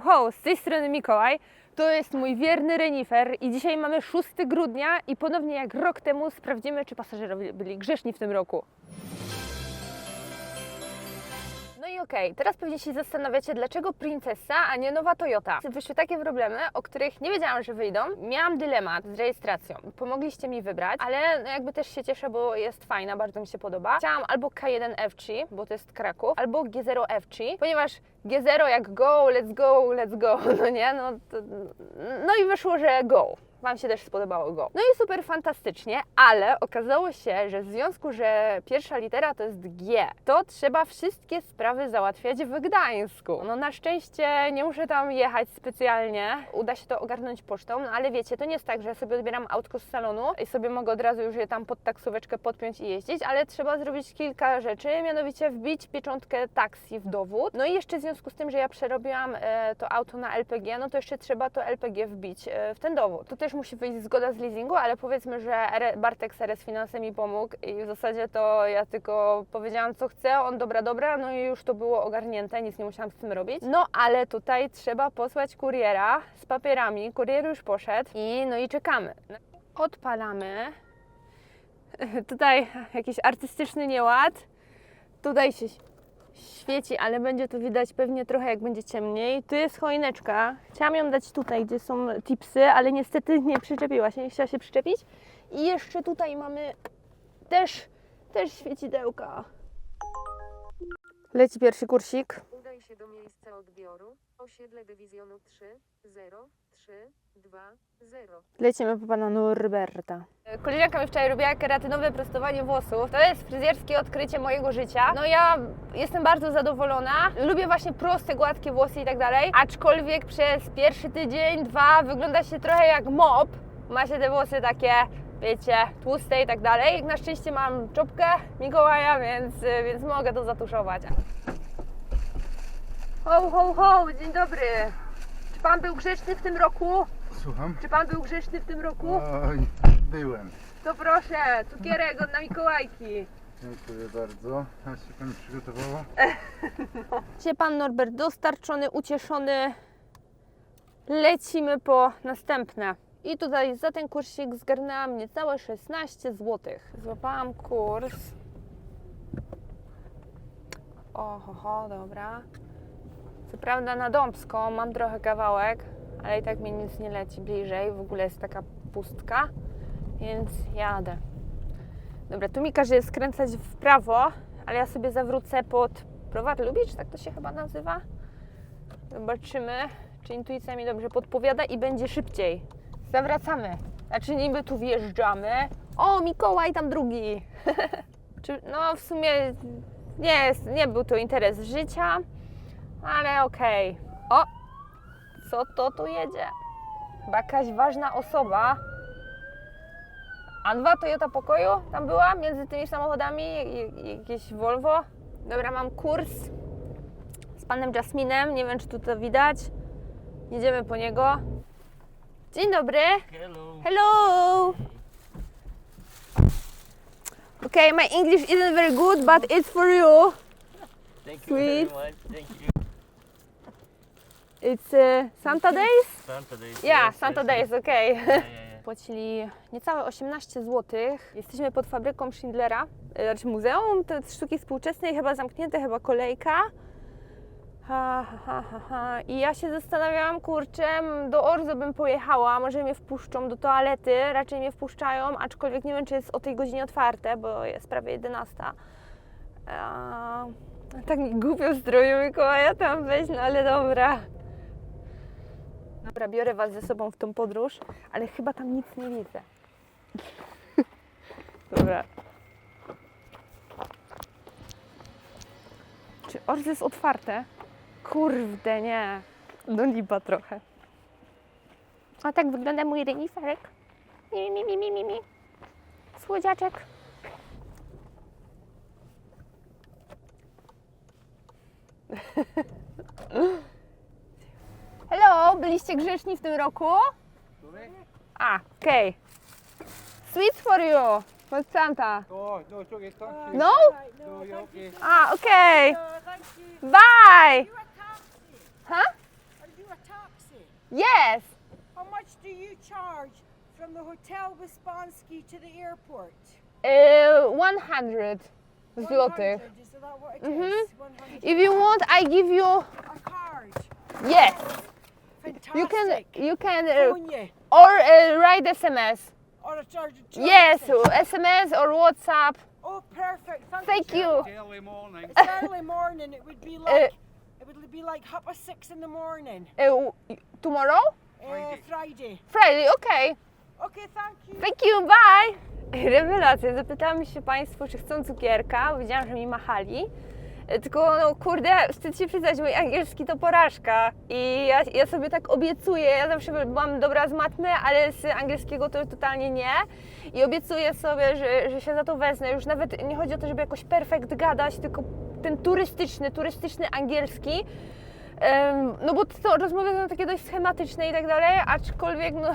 Ho, z tej strony Mikołaj. To jest mój wierny renifer i dzisiaj mamy 6 grudnia i ponownie jak rok temu sprawdzimy, czy pasażerowie byli grzeszni w tym roku. I okej, teraz pewnie się zastanawiacie, dlaczego Princessa, a nie nowa Toyota. Wyszły takie problemy, o których nie wiedziałam, że wyjdą. Miałam dylemat z rejestracją. Pomogliście mi wybrać, ale no jakby też się cieszę, bo jest fajna, bardzo mi się podoba. Chciałam albo K1 FC, bo to jest Kraków, albo G0 FC, ponieważ G0 jak go, let's go, let's go, no nie? No, to, no i wyszło, że go. Wam się też spodobało go. No i super fantastycznie, ale okazało się, że w związku, że pierwsza litera to jest G, to trzeba wszystkie sprawy załatwiać w Gdańsku. No na szczęście nie muszę tam jechać specjalnie, uda się to ogarnąć pocztą, no ale wiecie, to nie jest tak, że sobie odbieram autko z salonu i sobie mogę od razu już je tam pod taksóweczkę podpiąć i jeździć, ale trzeba zrobić kilka rzeczy, mianowicie wbić pieczątkę taksi w dowód. No i jeszcze w związku z tym, że ja przerobiłam e, to auto na LPG, no to jeszcze trzeba to LPG wbić e, w ten dowód. To też musi wyjść zgoda z leasingu, ale powiedzmy, że Bartek z RS Finansem mi pomógł i w zasadzie to ja tylko powiedziałam co chcę, on dobra, dobra, no i już to było ogarnięte, nic nie musiałam z tym robić. No ale tutaj trzeba posłać kuriera z papierami, kurier już poszedł i no i czekamy. Odpalamy. Tutaj jakiś artystyczny nieład. Tutaj się świeci, ale będzie to widać pewnie trochę jak będzie ciemniej. Tu jest choineczka. Chciałam ją dać tutaj, gdzie są tipsy, ale niestety nie przyczepiła się, nie chciała się przyczepić. I jeszcze tutaj mamy też, też świecidełka. Leci pierwszy kursik. Udaj się do miejsca odbioru. Osiedle dywizjonu 3, 0, 3, 2, 0. Lecimy po pana Norberta. Koleżanka mi wczoraj robiła keratynowe prostowanie włosów. To jest fryzjerskie odkrycie mojego życia. No ja jestem bardzo zadowolona. Lubię właśnie proste, gładkie włosy i tak dalej. Aczkolwiek przez pierwszy tydzień, dwa wygląda się trochę jak mop. Ma się te włosy takie, wiecie, tłuste i tak dalej. Na szczęście mam czopkę Mikołaja, więc, więc mogę to zatuszować. Ho, ho, ho, dzień dobry. Czy pan był grzeczny w tym roku? Słucham? Czy pan był grzeczny w tym roku? Oj, byłem. To proszę, cukierek od na Mikołajki. Dziękuję bardzo. A się pani przygotowała? Się pan Norbert dostarczony, ucieszony. Lecimy po następne. I tutaj za ten kursik zgarnęłam niecałe 16 zł. Złapałam kurs. Oho, ho, dobra. Co prawda na Dąbską mam trochę kawałek, ale i tak mi nic nie leci bliżej. W ogóle jest taka pustka, więc jadę. Dobra, tu mi każe skręcać w prawo, ale ja sobie zawrócę pod Browar Lubicz, tak to się chyba nazywa. Zobaczymy, czy intuicja mi dobrze podpowiada i będzie szybciej. Zawracamy. Znaczy niby tu wjeżdżamy. O, Mikołaj tam drugi. no w sumie nie, nie był to interes życia, ale okej. O, co to tu jedzie? Chyba jakaś ważna osoba. A dwa Toyota pokoju tam była między tymi samochodami, jakieś Volvo. Dobra, mam kurs z panem Jasminem. Nie wiem, czy tu to widać. Jedziemy po niego. Dzień dobry. Hello. Hello. Okay, my English isn't very good, but it's for you. Thank you very Sweet. much. Thank you. It's uh, Santa Days? Santa Days. Yeah, yes, Santa yes, Days, yes. okay. Yeah, yeah, yeah. Płacili niecałe 18 zł. Jesteśmy pod fabryką Schindlera, e, znaczy muzeum to jest sztuki współczesnej, chyba zamknięte, chyba kolejka. Ha, ha, ha, ha. I ja się zastanawiałam, kurczę, do Orzo bym pojechała, może mnie wpuszczą do toalety, raczej mnie wpuszczają, aczkolwiek nie wiem, czy jest o tej godzinie otwarte, bo jest prawie 11. A, tak mi głupio stroju Mikołaja tam wejść, no ale dobra. Dobra, biorę Was ze sobą w tą podróż, ale chyba tam nic nie widzę. Dobra. Czy Orz jest otwarte? Kurde, nie. No lipa trochę. A tak wygląda mój reniferek. Mi, mi, mi, mi, mi. Słodziaczek. Hello, byliście grzeczni w tym roku? A, okej. Sweets for you. Od Santa. No, się. No? Okej. A, okej. Bye. Huh? you a Yes. How much do you charge from the Hotel Wisponski to the airport? Uh, 100 złotych. 100, Is that what it Mhm. 100 If you want, I give you A card. yes. You can you can uh, you. or uh, write SMS. Or a charge. Yes, SMS or WhatsApp. Oh, perfect. Thank, Thank you. Early morning. It's early morning. It would be like it would be like half past six in the morning. Uh, tomorrow? Uh, Friday. Friday, okay. Okay, thank you. Thank you, bye! Rewelacja, zapytałam się Państwu, czy chcą cukierka, bo widziałam, że mi machali. Tylko, no kurde, wstyd się przyznać, mój angielski to porażka. I ja, ja sobie tak obiecuję, ja zawsze byłam dobra z matmy, ale z angielskiego to totalnie nie. I obiecuję sobie, że, że się za to wezmę. Już nawet nie chodzi o to, żeby jakoś perfekt gadać, tylko ten turystyczny, turystyczny angielski. Em, no bo to rozmowy są takie dość schematyczne i tak dalej, aczkolwiek no,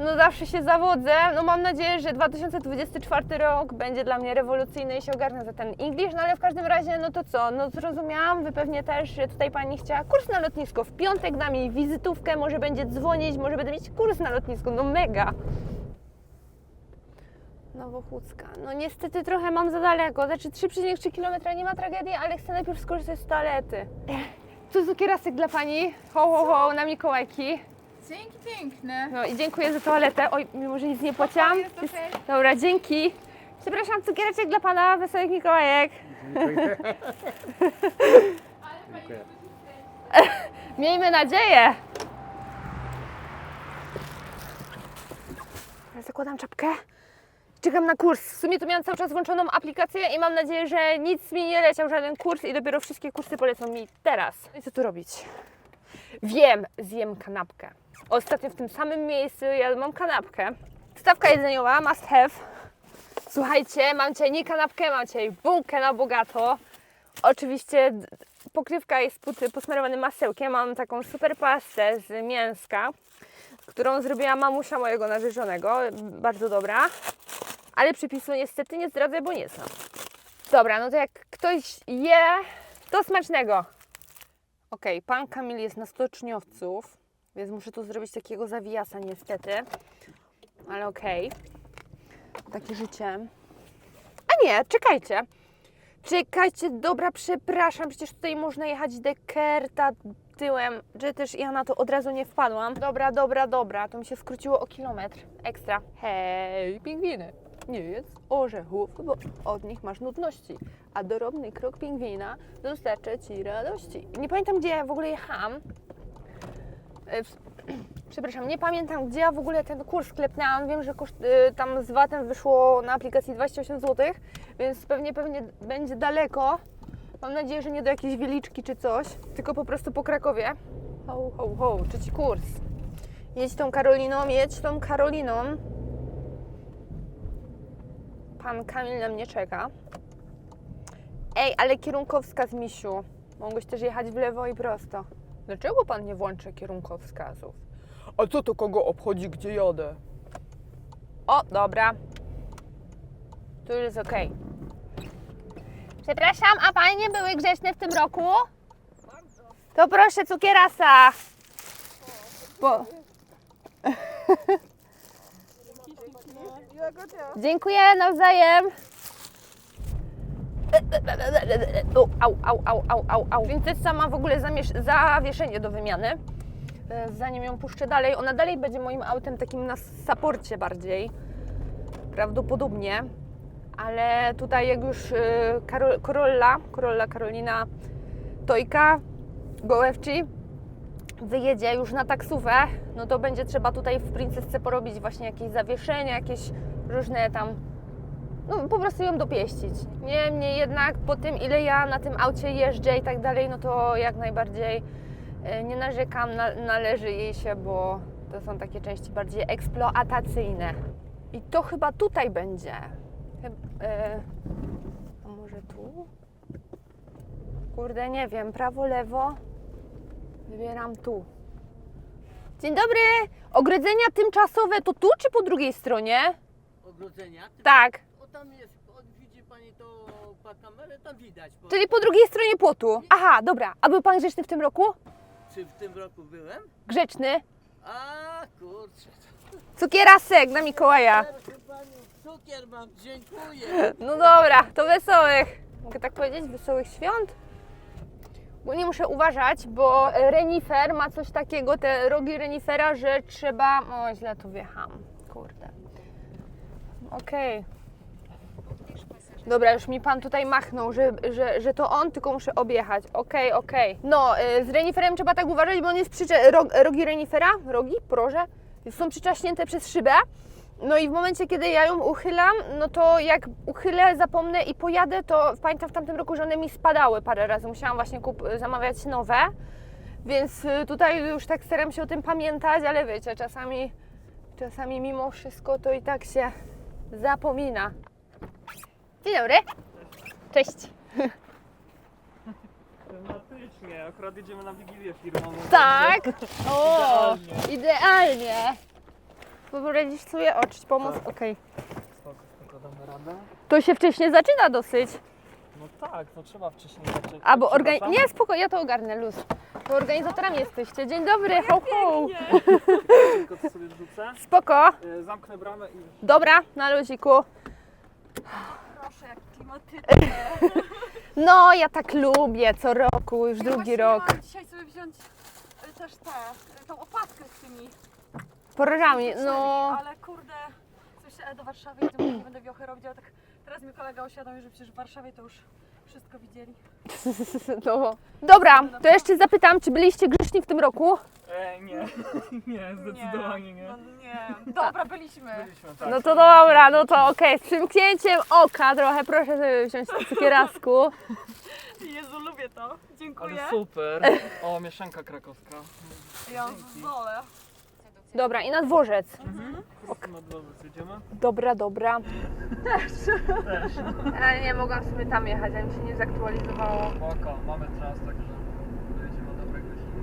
no zawsze się zawodzę. No mam nadzieję, że 2024 rok będzie dla mnie rewolucyjny i się ogarnę za ten English, no ale w każdym razie, no to co, no zrozumiałam, wy pewnie też, że tutaj Pani chciała kurs na lotnisko. W piątek da mi wizytówkę, może będzie dzwonić, może będę mieć kurs na lotnisku, no mega. Nowochódzka. No niestety trochę mam za daleko, znaczy 3,3 km nie ma tragedii, ale chcę najpierw skorzystać z toalety. Tu cukierasek dla Pani, ho ho ho, na Mikołajki. Dzięki piękne. No i dziękuję za toaletę. Oj, mimo że nic nie płaciłam. jest okej. Dobra, dzięki. Przepraszam, cukiereczek dla pana, wesołych Mikołajek. Dziękuję. Miejmy nadzieję. Ja zakładam czapkę. Czekam na kurs. W sumie to miałam cały czas włączoną aplikację i mam nadzieję, że nic mi nie leciał, żaden kurs i dopiero wszystkie kursy polecą mi teraz. No I co tu robić? Wiem, zjem kanapkę. Ostatnio w tym samym miejscu ja mam kanapkę. Stawka jedzeniowa, must have. Słuchajcie, mam dzisiaj nie kanapkę, mam dzisiaj bułkę na bogato. Oczywiście pokrywka jest posmarowana masełkiem. Mam taką super pastę z mięska, którą zrobiła mamusia mojego narzeczonego. Bardzo dobra. Ale przepisu niestety nie zdradzę, bo nie znam. Dobra, no to jak ktoś je, to smacznego. Okej, pan Kamil jest na stoczniowców, więc muszę tu zrobić takiego zawijasa niestety. Ale okej. Takie życie. A nie, czekajcie. Czekajcie, dobra, przepraszam, przecież tutaj można jechać dekerta tyłem, że też ja na to od razu nie wpadłam. Dobra, dobra, dobra, to mi się skróciło o kilometr ekstra. Hej, pingwiny, nie jedz orzechów, bo od nich masz nudności, a dorobny krok pingwina dostarcza Ci radości. Nie pamiętam, gdzie w ogóle jechałam. E, Przepraszam, nie pamiętam, gdzie ja w ogóle ten kurs sklepnęłam. Wiem, że koszt, y, tam z VAT-em wyszło na aplikacji 28 zł, więc pewnie, pewnie będzie daleko. Mam nadzieję, że nie do jakiejś wieliczki czy coś, tylko po prostu po Krakowie. Ho, ho, ho, trzeci kurs. Jedź tą Karoliną, jedź tą Karoliną. Pan Kamil na mnie czeka. Ej, ale kierunkowskaz, misiu. Mogłeś też jechać w lewo i prosto. Dlaczego pan nie włącza kierunkowskazów? A co to kogo obchodzi, gdzie jadę? O, dobra. Tu już jest ok. Przepraszam, a panie nie były grzeczne w tym roku? To proszę cukierasa. Bo... Dziękuję nawzajem. O, Au, au, au, au, au, au. Princesa ma w ogóle zawieszenie do wymiany. E, Zanim ją puszczę dalej, ona dalej będzie moim autem takim na saporcie bardziej. Prawdopodobnie. Ale tutaj jak już e, Karol, Corolla, Corolla Karolina Tojka, Gołewczy wyjedzie już na taksówę, no to będzie trzeba tutaj w Princesce porobić właśnie jakieś zawieszenia, jakieś różne tam no, po prostu ją dopieścić. Niemniej jednak po tym, ile ja na tym aucie jeżdżę i tak dalej, no to jak najbardziej e, nie narzekam, na, należy jej się, bo to są takie części bardziej eksploatacyjne. I to chyba tutaj będzie. E, a może tu? Kurde, nie wiem, prawo, lewo. Wybieram tu. Dzień dobry! Ogrodzenia tymczasowe to tu czy po drugiej stronie? Ogrodzenia? Tak. Tam jest, widzi pani to pa kamerę, tam widać. Po... Czyli po drugiej stronie płotu. Aha, dobra. A był pan grzeczny w tym roku? czy w tym roku byłem? Grzeczny. A kurczę. Cukierasek na Mikołaja. Proszę panią, cukier mam, dziękuję. No dobra, to wesołych. Mogę tak powiedzieć? Wesołych świąt? Ogólnie muszę uważać, bo renifer ma coś takiego, te rogi renifera, że trzeba... O, źle tu wjechałam. Kurde. Okej. Dobra, już mi pan tutaj machnął, że, że, że to on, tylko muszę objechać. Okej, okej. No, y, z reniferem trzeba tak uważać, bo on jest przycze... Rog, rogi renifera, rogi, proże, są przyczaśnięte przez szybę. No i w momencie, kiedy ja ją uchylam, no to jak uchylę, zapomnę i pojadę, to pamiętam w tamtym roku, że one mi spadały parę razy. Musiałam właśnie kup- zamawiać nowe. Więc y, tutaj już tak staram się o tym pamiętać, ale wiecie, czasami, czasami mimo wszystko to i tak się zapomina. Dzień dobry. Cześć. Tematycznie, akurat jedziemy na wigilię firmową. Tak. O, Idealnie. idealnie. Sobie oczyć, pomóc? Tak. Okej. Spoko, spoko, damy radę. To się wcześniej zaczyna dosyć. No tak, no trzeba wcześniej zacząć. A bo organi- Przepraszam. Nie, spoko, ja to ogarnę, luz. To organizatorami jesteście. Dzień dobry, ho, ho. Tylko to sobie wrzucę. Spoko. E, Zamknę bramę i. Dobra, na luziku. Proszę, jak klimatycznie. No, ja tak lubię, co roku, już drugi rok. miałam dzisiaj sobie wziąć y, też tę, y, tą opaskę z tymi Porażami, cztery, no. ale kurde, coś do Warszawy i nie będę wiochy robić, ale tak teraz mi kolega uświadomił, że przecież w Warszawie to już wszystko widzieli. no. Dobra, to jeszcze zapytam, czy byliście grzeczni w tym roku? E, nie, nie, zdecydowanie nie. No nie. Dobra, byliśmy. Byliśmy, tak. No to dobra, no to okej, z przymknięciem oka trochę proszę sobie wziąć z cukierasku. Jezu, lubię to. Dziękuję. Ale super. O, mieszanka krakowska. Ja wolę. Dobra, i na dworzec. Ok. Na dworzec jedziemy? Dobra, dobra. Też. Też. Ale nie, mogłam sobie tam jechać, ale mi się nie zaktualizowało. Spoko, mamy czas, także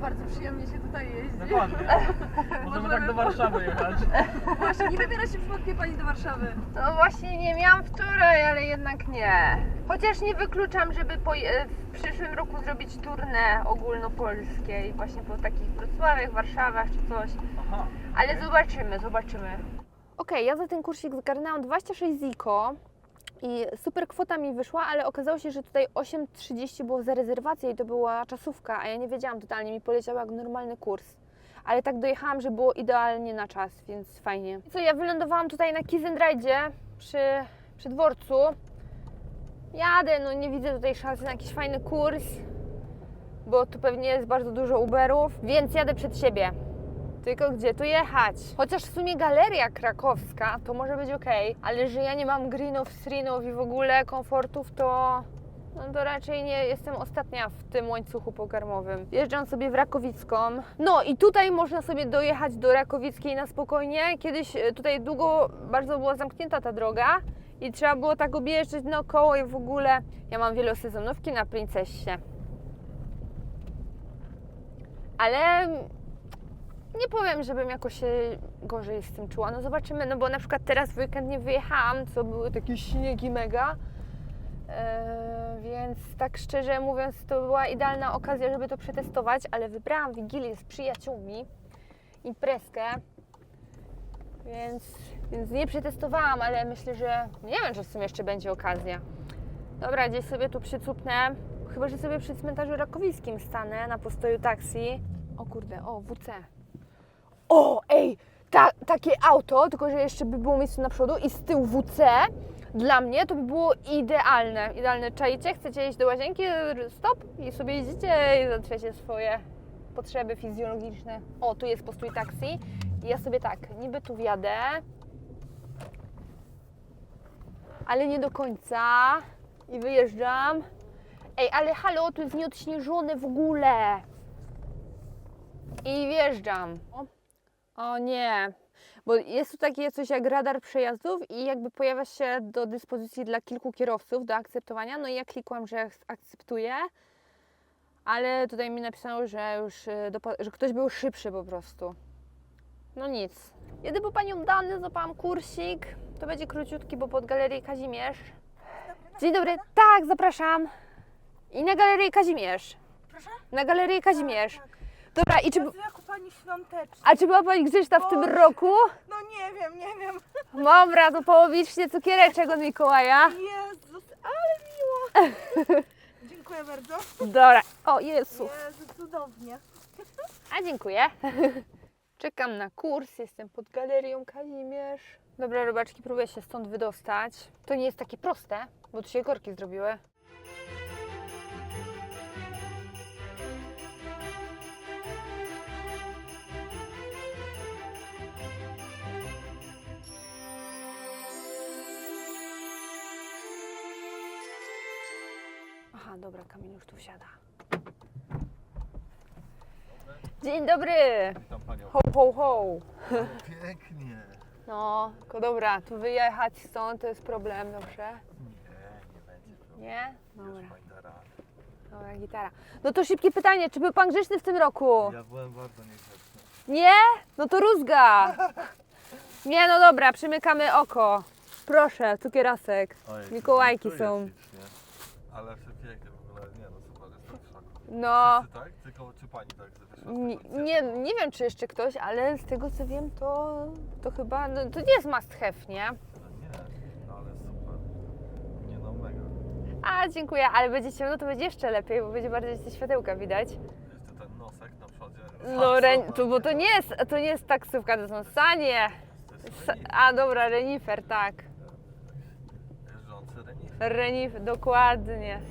Bardzo przyjemnie się tutaj jeździ. Dokładnie. Możemy tak do Warszawy jechać. Właśnie, nie wybiera się przypadkiem pani do Warszawy. No właśnie nie miałam wczoraj, ale jednak nie. Chociaż nie wykluczam, żeby po, e, w przyszłym roku zrobić turnę ogólnopolskie i właśnie po takich Wrocławiach, Warszawach czy coś. Aha. Ale zobaczymy, zobaczymy. Okej, ja za ten kursik zgarnęłam 26 ziko i super kwota mi wyszła, ale okazało się, że tutaj 8,30 było za rezerwację i to była czasówka, a ja nie wiedziałam totalnie, mi poleciał jak normalny kurs. Ale tak dojechałam, że było idealnie na czas, więc fajnie. I co, ja wylądowałam tutaj na Kizendrajdzie przy, przy dworcu. Jadę, no nie widzę tutaj szansy na jakiś fajny kurs, bo tu pewnie jest bardzo dużo Uberów, więc jadę przed siebie. Tylko gdzie tu jechać? Chociaż w sumie galeria krakowska to może być ok, ale że ja nie mam greenów, srinów i w ogóle komfortów, to, no to raczej nie jestem ostatnia w tym łańcuchu pokarmowym. Jeżdżam sobie w Rakowicką. No i tutaj można sobie dojechać do Rakowickiej na spokojnie. Kiedyś e, tutaj długo bardzo była zamknięta ta droga i trzeba było tak objeżdżać naokoło i w ogóle. Ja mam wielosezonówki na Princessie. Ale nie powiem, żebym jakoś się gorzej z tym czuła. No zobaczymy, no bo na przykład teraz w weekend nie wyjechałam, co były takie śniegi mega. Eee, więc tak szczerze mówiąc, to była idealna okazja, żeby to przetestować, ale wybrałam Wigilię z przyjaciółmi, imprezkę, więc, więc nie przetestowałam, ale myślę, że nie wiem, czy w sumie jeszcze będzie okazja. Dobra, gdzieś sobie tu przycupnę, chyba, że sobie przy cmentarzu rakowickim stanę na postoju taksi. O kurde, o, WC. O, ej, ta, takie auto, tylko że jeszcze by było miejsce na przodu i z tyłu WC, dla mnie to by było idealne. Idealne. Czajcie, chcecie iść do łazienki, stop i sobie jedziecie i zatrzecie swoje potrzeby fizjologiczne. O, tu jest postój taksi i ja sobie tak, niby tu wjadę, ale nie do końca i wyjeżdżam. Ej, ale halo, tu jest nieodśnieżone w ogóle. I wjeżdżam. O, o nie, bo jest tu takie coś jak radar przejazdów i jakby pojawia się do dyspozycji dla kilku kierowców do akceptowania. No i ja klikłam, że akceptuję, ale tutaj mi napisało, że już y, że ktoś był szybszy po prostu. No nic. Jedę po panią dane, złapałam kursik. To będzie króciutki, bo pod galerię Kazimierz. Dzień dobry, tak, zapraszam. I na galerię Kazimierz. Proszę? Na galerię Kazimierz. Tak, Dobra, i czy, jako pani świąteczna. a czy była Pani grzeczna w tym roku? No nie wiem, nie wiem. Dobra, to połowicznie cukiereczek od Mikołaja. Jezus, ale miło. Dziękuję bardzo. Dobra. O, Jezu. Jezu, cudownie. A dziękuję. Czekam na kurs, jestem pod galerią Kazimierz. Dobra, robaczki, próbuję się stąd wydostać. To nie jest takie proste, bo tu się korki zrobiły. Dobra, Kamil już tu wsiada. Dzień dobry! Witam panią. Ho, ho, ho! Pięknie. No, tylko dobra, tu wyjechać stąd to jest problem, dobrze? Nie, nie będzie problemu. Nie? Dobra, Pani da radę. dobra, gitara. No to szybkie pytanie, czy był Pan grzeczny w tym roku? Ja byłem bardzo niegrzeczny. Nie? No to rózga! Nie, no dobra, przymykamy oko. Proszę, cukierasek. Ojej, Mikołajki są. Ale przepięknie w ogóle. Nie no super, jestem w szoku. No, Wszyscy tak? Tylko czy pani tak wyszła z nie, tego nie, nie wiem czy jeszcze ktoś, ale z tego co wiem, to, to chyba, no, to nie jest must have, nie? No nie, no ale super. Nie no, mega. A, dziękuję, ale będzie ciemno, to będzie jeszcze lepiej, bo będzie bardziej te światełka widać. Jeszcze ten nosek na przodzie. No, re, to, bo to nie jest, to nie jest taksówka, to są sanie. A dobra, renifer, tak. Jeżdżący renifer. Renif, dokładnie.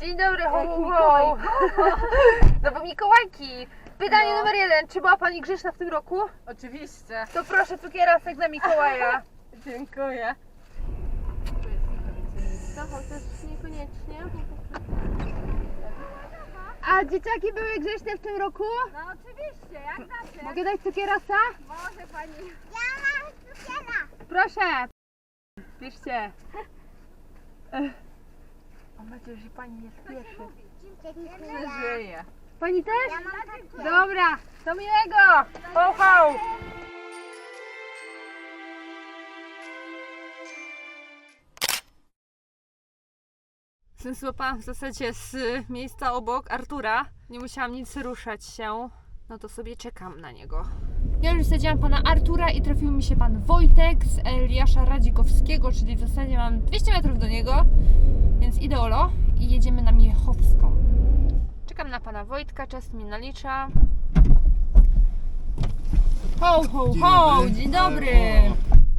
Dzień dobry, ho, ho, ho. No bo Mikołajki. Pytanie numer jeden. Czy była Pani grzeszna w tym roku? Oczywiście. To proszę cukierasek na Mikołaja. Dziękuję. A dzieciaki były grzeczne w tym roku? No oczywiście, jak zawsze. Mogę dać cukierasa? Może pani. Proszę. Bierzcie. Ech. Mam nadzieję, że pani nie spieszy. Przeżyję. Pani też? Dobra, to miłego. Ho, ho. Złapałam w zasadzie z miejsca obok Artura. Nie musiałam nic ruszać się. No to sobie czekam na niego. Ja już sadziłam pana Artura i trafił mi się pan Wojtek z Eliasza Radzikowskiego, czyli w zasadzie mam 200 metrów do niego, więc ideolo i jedziemy na Miechowską. Czekam na pana Wojtka, czas mi nalicza. Ho, ho, ho! Dzień dobry!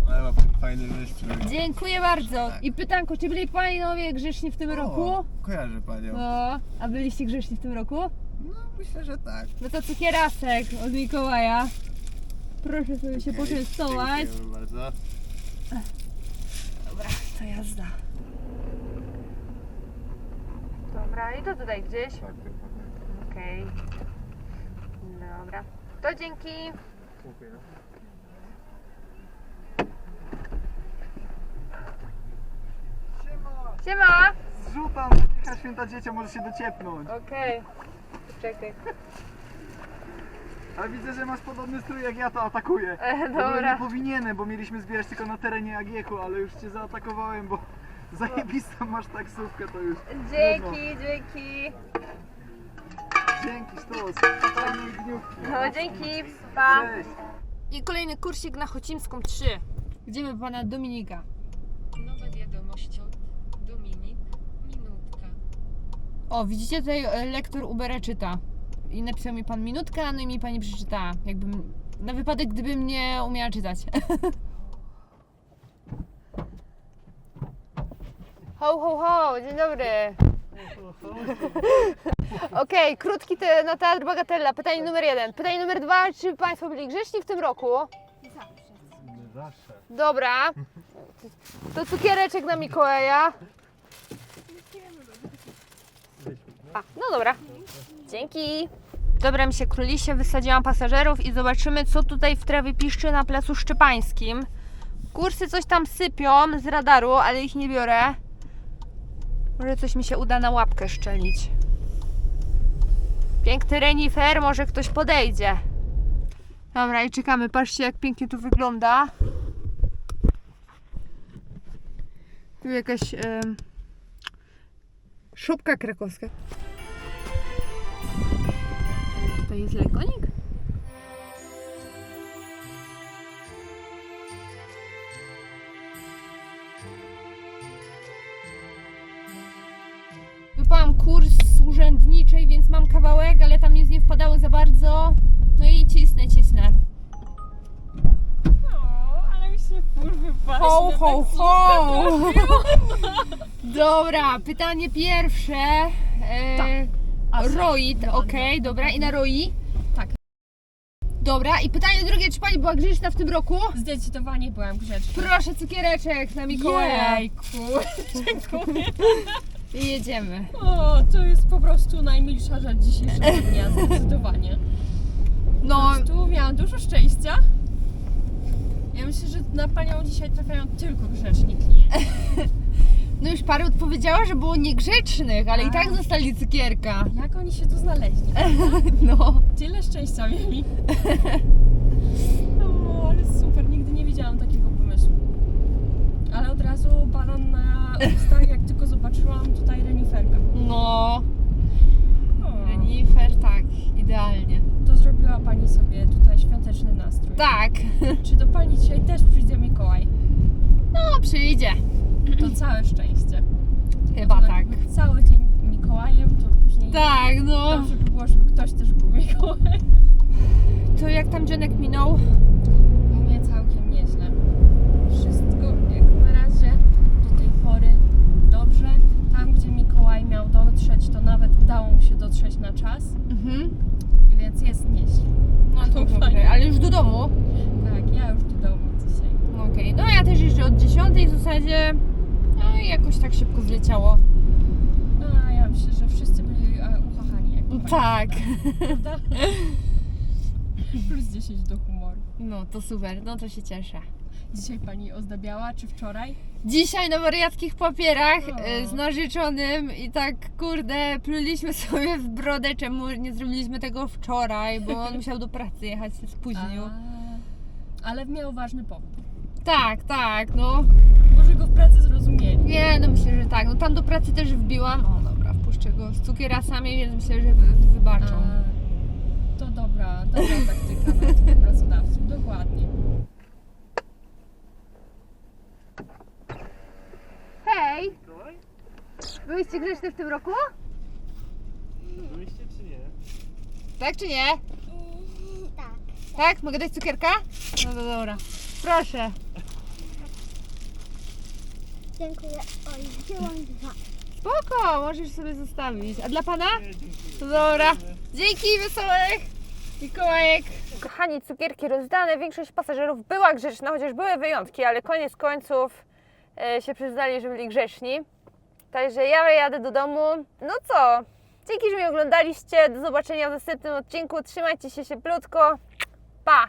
Ale ma fajny wystrój. Dziękuję bardzo. I pytanko, czy byli panowie grzeczni w tym roku? Kojarzę panią. No, a byliście grzeczni w tym roku? No myślę, że tak. No to cukierasek od Mikołaja. Proszę sobie się poczęstować. Dziękujemy bardzo. Dobra, to jazda. Dobra, i to tutaj gdzieś. Tak, dokładnie. Okej. Dobra. To dzięki. Dziękuję. Siema! Zrzucam, że święta dzieciom może się dociepnąć. Okej. Czekaj. Ale widzę, że masz podobny strój jak ja, to atakuję. E, W ogóle dobra. nie powinienem, bo mieliśmy zbierać tylko na terenie Agieku, ale już cię zaatakowałem, bo zajebistą masz taksówkę, to już. Dzięki, dzięki. Dzięki, sztos. Fajnej dniówki. No dzięki, pa. Cześć. I kolejny kursik na Chocimską 3. Idziemy pana Dominika. Nowa wiadomość od Dominik. Minutka. O, widzicie tutaj e, lektor Ubera czyta. I napisał mi pan minutkę, no i mi pani przeczytała. Jakbym, na wypadek, gdybym nie umiała czytać. Ho, ho, ho, dzień dobry. Okej, krótki te, na teatr Bagatella. Pytanie numer jeden. Pytanie numer dwa, czy Państwo byli grzeczni w tym roku? Zawsze. Dobra. To cukiereczek na Mikołaja. A, no dobra. Dzięki. Dobra, mi się królisie, wysadziłam pasażerów i zobaczymy, co tutaj w trawie piszczy na placu Szczepańskim. Kursy coś tam sypią z radaru, ale ich nie biorę. Może coś mi się uda na łapkę szczelić. Piękny renifer, może ktoś podejdzie. Dobra, i czekamy. Patrzcie, jak pięknie tu wygląda. Tu jakaś em, szopka krakowska. To jest lekonik? Więc mam kawałek, ale tam nic nie wpadało za bardzo. No i cisnę, cisnę. ale mi się kurwy Ho, ho, ho! Dobra, pytanie pierwsze. E, Roid, okej, dobra. I na Roi? Tak. Dobra, i pytanie drugie, czy pani była grzeczna w tym roku? Zdecydowanie byłam grzeczna. Proszę cukiereczek na Mikołaja. Jejku, dziękuję. I jedziemy. O, to jest po prostu najmilsza rzecz dzisiejszego dnia, zdecydowanie. No, prostu miałam dużo szczęścia. Ja myślę, że na panią dzisiaj trafiają tylko grzeczni klienci. no już parę odpowiedziała, że było niegrzecznych, ale i tak dostali cukierka. Jak oni się tu znaleźli? No. Tyle szczęścia mieli. O, ale super, nigdy nie widziałam takiego pomysłu. Ale od razu banan na ustach, jak tylko zobaczyłam tutaj reniferkę. No. O, Renifer, tak, idealnie. to zrobiła pani sobie tutaj świąteczny nastrój. Tak. Czy do pani dzisiaj też przyjdzie Mikołaj? No, przyjdzie. To całe szczęście. Chyba No, tak. Cały dzień Mikołajem, to później Tak, no. dobrze by było, żeby ktoś też był Mikołajem. To jak tam dzionek minął? U mnie całkiem nieźle. Wszystko jak na razie do tej pory dobrze. Tam, gdzie Mikołaj miał dotrzeć, to nawet udało mu się dotrzeć na czas, Mhm. Więc jest nieźle. No to Fajnie. ale już do domu. Tak, ja już do domu dzisiaj. No Okej, no ja też jeszcze od 10 w zasadzie. No i jakoś tak szybko zleciało. No, a ja myślę, że wszyscy byli e, ukochani. Jak pani Tak. prawda? Plus 10 do humoru. No to super, no to się cieszę. Dzisiaj pani ozdabiała, czy wczoraj? Dzisiaj na wariackich papierach O. e, z narzeczonym i tak kurde pluliśmy sobie w brodę, czemu nie zrobiliśmy tego wczoraj, bo on musiał do pracy jechać, się spóźnił. A, ale miał ważny powód. Tak, tak, no. Może go w pracy zrozumieli. Nie, no myślę, że tak. No tam do pracy też wbiłam. O dobra, wpuszczę go z cukierasami, więc myślę, że wy- wybaczą. A, to dobra, dobra taktyka na pracodawców, dokładnie. Hej! Byłyście grzeczne w tym roku? Byliście czy nie? Tak czy nie? Tak. Tak? Mogę dać cukierka? No to dobra. Proszę. Dziękuję. Oj, wzięłam dwa. Spoko, możesz sobie zostawić. A dla pana? Nie, dziękuję. To dobra. Dzięki, wesołych! Mikołajek. Kochani, cukierki rozdane. Większość pasażerów była grzeczna, chociaż były wyjątki, ale koniec końców e, się przyznali, że byli grzeczni. Także ja jadę do domu. No co? Dzięki, że mnie oglądaliście. Do zobaczenia w następnym odcinku. Trzymajcie się cieplutko. Pa!